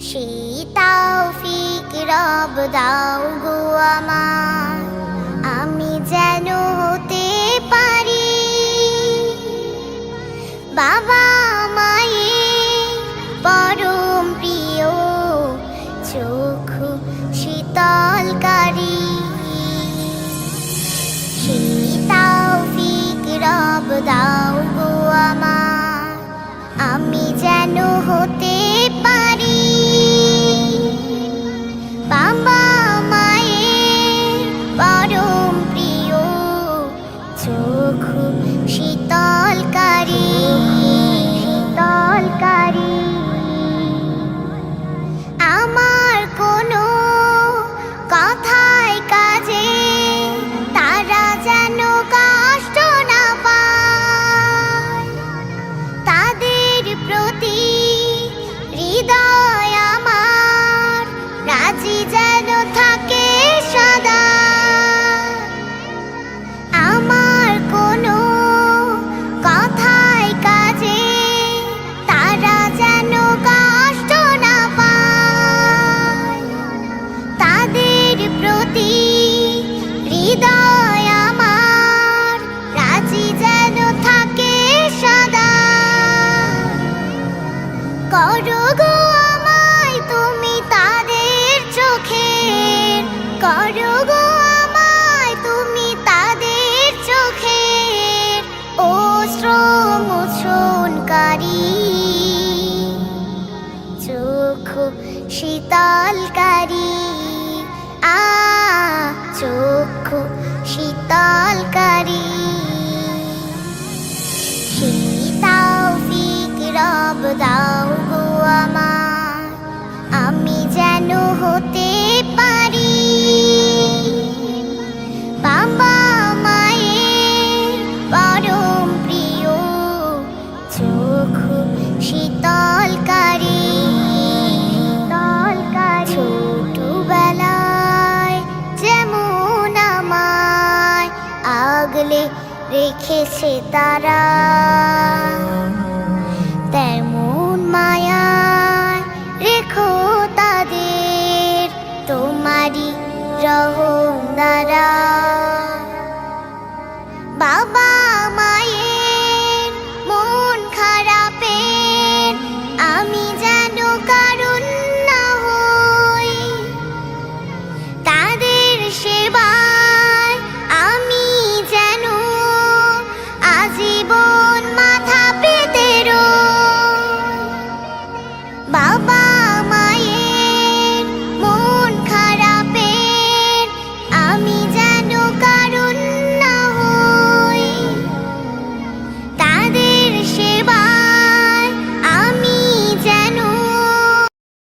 সেই তৌফিক রব দাও গো আমার। আমি যেন হতে পারি। বাবা মায়ে পরম প্রিয়, চোখ শীতলকারী। সেই তৌফিক রব দাও গো আমার। আমি যেন হতে শীতলকারী। আ চক্ষু শীতলকারী। আগলে রেখেছে তারা। তেমন মায়া রেখো তাদের তোমারই রহ দ্বারা।